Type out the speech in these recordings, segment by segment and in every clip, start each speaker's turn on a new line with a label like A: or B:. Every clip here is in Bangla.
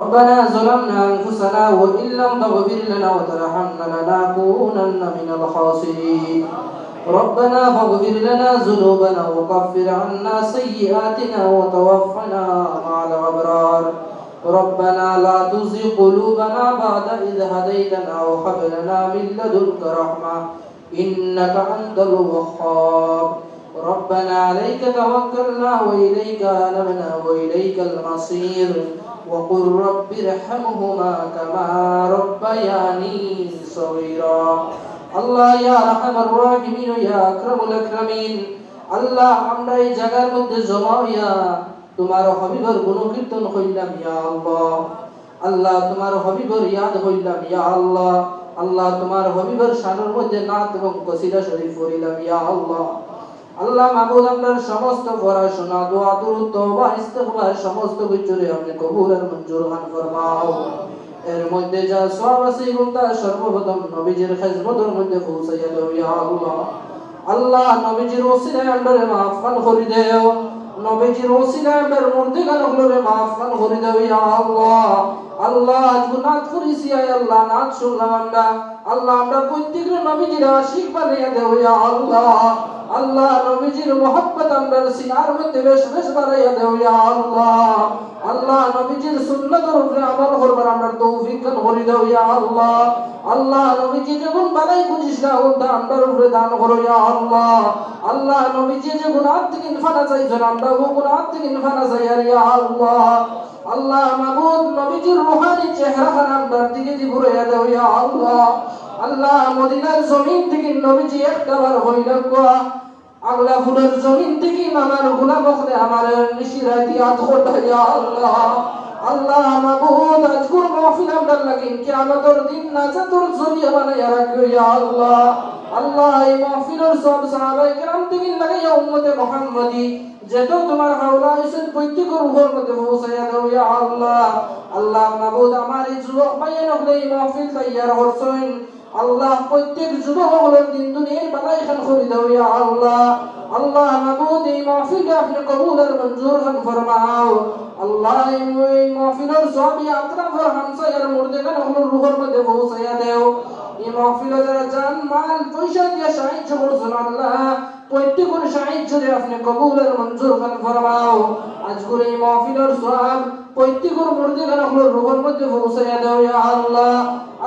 A: ربنا ظلمنا أنفسنا وإن لم تغفر لنا وترحمنا لنكونن من الخاسرين. ربنا فاغفر لنا ذنوبنا وكفر عنا سيئاتنا وتوفنا مع الأبرار. ربنا لا تزغ قلوبنا بعد إذ هديتنا وهب لنا من لدنك رحمة إنك أنت الوهاب. ربنا عليك توكلنا وإليك أنبنا وإليك المصير. وقل رب ارحمهما كما ربياني صغيرا আল্লাহ ইয়া আরহামার রাহিমিন ইয়া আকরামুল আকরামিন আল্লাহ আমরা এই জায়গার মধ্যে জমা হইয়া তোমার হবিবর গুণকীর্তন হইলাম ইয়া আল্লাহ আল্লাহ তোমার হবিবর ইয়াদ হইলাম ইয়া আল্লাহ আল্লাহ তোমার হবিবর শানের মধ্যে নাত এবং কসিদা শরীফ পড়িলাম ইয়া আল্লাহ আল্লাহ মাহবুব আপনার সমস্ত পড়াশোনা, দোয়া, দুরুদ, তওবা, ইস্তিগফার সমস্ত কিছুরে আপনি কবুল আর মঞ্জুর খান ফরমাও। এর মধ্যে যা সব আছে এগুলো সর্বপ্রথম নবীজির খেজমতের মধ্যে পৌঁছাইয়া দাও ইয়া আল্লাহ। নবীজির ওসিলায় আমরারে মাফ করে দেও। নবীজির ওসিলায় আমরার মধ্যে গান হলরে মাফ করে দেও ইয়া আল্লাহ। আল্লাহ, আজ গুনাহ করেছি আল্লাহ, নাচ শুনলাম আমরা। আল্লাহ, আমরা প্রত্যেকের নবীজির আশিক বানিয়ে দেব ইয়া আল্লাহ। আল্লাহ, নবীজির মোহাব্বত আমরা সিনার মধ্যে বেশ বেশ বানাইয়া দেব ইয়া আল্লাহ। আল্লাহ, নবীজির সুন্নতের উপরে আমল করবার আমরা দাও ইয়া আল্লাহ। আল্লাহ, নবীজি যখন বানাই বুঝিস না ওটা আমরার উপরে দান করো, ইয়া আল্লাহ। আল্লাহ, নবীজি যে গুনাহ থেকে ইনফানা চাইছেন আমরা ও গুনাহ থেকে ইনফানা চাই আর ইয়া আল্লাহ। আল্লাহ মাবুদ নবীজির রূহানি চেহারা খান আমরার দিকে দি ঘুরাইয়া দাও, ইয়া আল্লাহ। আল্লাহ, মদিনার জমিন থেকে নবীজি একটাবার হইল কোয়া ফুলের জমিন থেকে আমার গুনাহ বখলে আমার নিশিরা দিয়া খোটা ইয়া আল্লাহ। আল্লাহ মাবুদ আজকুর মাহফিল আমরা লাগিন কিয়ামতের দিন নাজাতুর জরিয়া বানাইয়া রাখিও ইয়া আল্লাহ। আল্লাহ, এই মাহফিলের সব সাহাবায়ে কেরাম থেকে লাগাইয়া উম্মতে মুহাম্মাদি যেত তোমার হাওলা হইছেন প্রত্যেকের উপর মধ্যে পৌঁছাইয়া দাও ইয়া আল্লাহ। আল্লাহ মাবুদ আমার এই যুবক ভাইয়ের হলে এই মাহফিল তৈয়ার করছেন। আল্লাহ প্রত্যেক যুবক হলেন দিন দুনিয়ার বালাই খান করে দাও ইয়া আল্লাহ। আল্লাহ মাবুদ এই মাহফিলকে আপনি কবুল আর মঞ্জুর খান ফরমাও। আল্লাহ মাহফিলের সব ইয়াত্রা ফর হামসায়ার খান হলো রুহের মধ্যে পৌঁছাইয়া দেও? এই মাহফিলে যারা জান মাল, পয়সা দিয়ে সাহায্য করছেন আল্লাহ, প্রত্যেকের সাহায্য দিয়ে আপনি কবুল আর মঞ্জুর খান ফরমাও। আজকের এই মাহফিলের সব প্রত্যেকের খান হলো রুহের মধ্যে পৌঁছাইয়া দেও ইয়া আল্লাহ?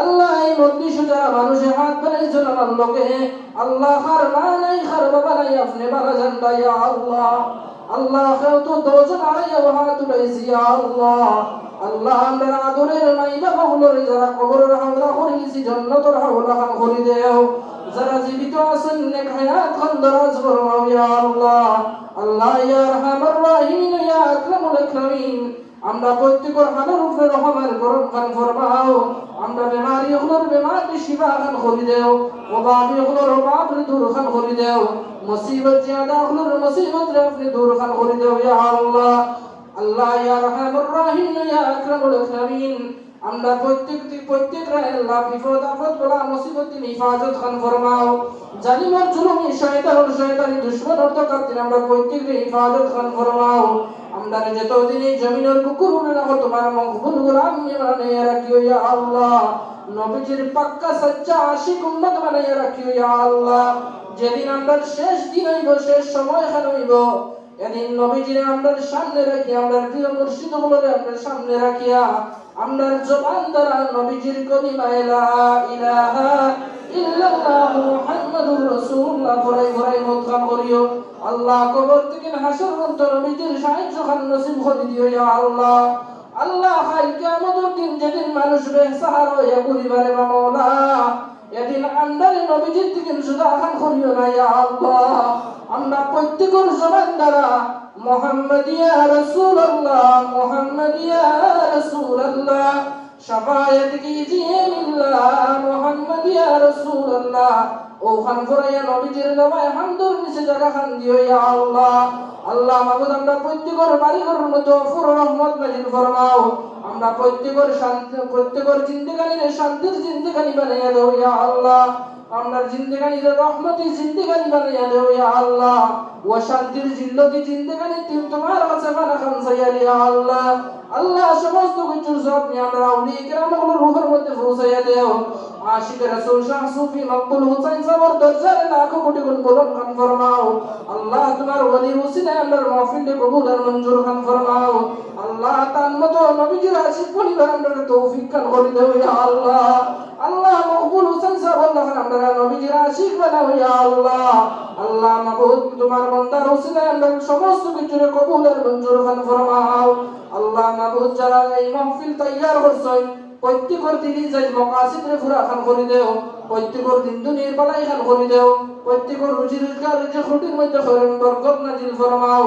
A: আল্লাহ এই মধ্যে যারা মানুষে হাত বানাইছেন আমার লোকে, আল্লাহ খার মা নাই খার বাবা নাই, আপনি বাবা জান ইয়া আল্লাহ। আল্লাহ তো দোজন আড়াইয়া হাত উঠাইছি আল্লাহ। আল্লাহ, আমরা আদরের মাই বাবা হলোর যারা কবরের হাওলা করিয়েছি, জন্নতর হাওলা খান করি দেও। যারা জীবিত আছেন, নেক হায়াত খান দরাজ ফরমাও, ইয়া আল্লাহ। আল্লাহ, ইয়া রাহিমিন, ইয়া আকরামুল আকরামিন। আমরা প্রত্যেকের হালের উপরে রহমের গরম খান ফরমাও। আমরা বেমারি হলোর বেমারি শিবা খান করি দেও। ওবাবি হলোর ওবাবরি দূর খান করি দেও। মুসিবত জিয়াদা হলোর মুসিবত রে দূর খান করি দেও ইয়া আল্লাহ। আল্লাহ ইয়া রহমানুর রহিম, ইয়া আকরামুল আকরামিন। আমরা প্রত্যেক প্রত্যেক আল্লাহ বিপদ, আপদ বলা মুসিবত তিনি হিফাজত খান ফরমাও। জালিমার জুলুমি, শয়তান, শয়তানি দুশমন অর্থ কাতিন আমরা প্রত্যেক হিফাজত খান ফরমাও। আমরা যতদিন এই জমিনের কুকুর রাখো তোমার মকবুল গোলাম বানাইয়া রাখিও ইয়া আল্লাহ। নবীজির পাক্কা সচ্চা আশিক উম্মত বানাইয়া রাখিও ইয়া আল্লাহ। যেদিন আমরা শেষ দিন হইব, শেষ সময় খান হইব, এদিন নবীজির আমরা সামনে রাখি আমরা প্রিয় মুর্শিদ গুলোরে আমরা সামনে রাখিয়া, আমরা জবান দ্বারা নবীজির কলিমা লা ইলাহা ইল্লাল্লাহ মুহাম্মাদুর রাসূলুল্লাহ ফরাই ফরাই মুতকাম করিও। আল্লাহ কবর থেকে হাসর পর্যন্ত নবীজির সাহায্য খান নসিব করে দিও ইয়া আল্লাহ। আল্লাহ কিয়ামতের দিন যেদিন মানুষ বেসাহার হইয়া পরিবারে বা মাওলা এদিন আন্দারে নবীজির থেকে সুদা খান করিও না, ইয়া আল্লাহ। আমরা প্রত্যেকের জবান দ্বারা মোহাম্মদিয়া রাসূলুল্লাহ মোহাম্মদিয়া রাসূলুল্লাহ শাফায়াত কিজিয়ে লিল্লাহ মোহাম্মদিয়া রাসূলুল্লাহ ও খান নবীজির নামায় হামদুর নিচে জায়গা খান দিও ইয়া আল্লাহ আল্লাহ আমরা বাড়ি মধ্যে অফুর রহমত ফরমাও। আমরা প্রত্যেকের শান্তি, প্রত্যেকের জিন্দেগানির শান্তির জিন্দেগানি বানাইয়া ইয়া আল্লাহ। আমরা জিন্দেগানির রহমতি জিন্দেগানি বানাইয়া দেও ইয়া আল্লাহ। ও শান্তির জিল্লতি জিন্দেগানি তুমি তোমার কাছে বানা খান সাইয়ার ইয়া আল্লাহ। আল্লাহ সমস্ত কিছুর সব নিয়ে আমরা আউলিয়া কেরামগুলো রূহের মধ্যে পৌঁছাইয়া দেও। আশিক রাসূল শাহ সুফি মকবুল হুসাইন সাবর দরজারে লাখো কোটি গুণ বলন খান ফরমাও। আল্লাহ তোমার ওলি উসিলায় আমরা মাহফিলে কবুল আর মঞ্জুর খান ফরমাও। আল্লাহ তার মতো নবীজির আশিক পরিবার আমরা তৌফিক খান করে দেও ইয়া আল্লাহ। আল্লাহ মকবুল হুসাইন নবীজির আশিক বানাও ইয়া আল্লাহ আল্লাহ মাবুদ তোমার বান্দার উসিলায় আমরা সমস্ত কিছুরে কবুল আর মঞ্জুর খান ফরমাও আল্লাহ মাবুদ যারা এই মাহফিল তৈয়ার করছেন প্রত্যেকর রুজি রোজগার যে খুঁটির মধ্যে বরকত নাজিল ফরমাও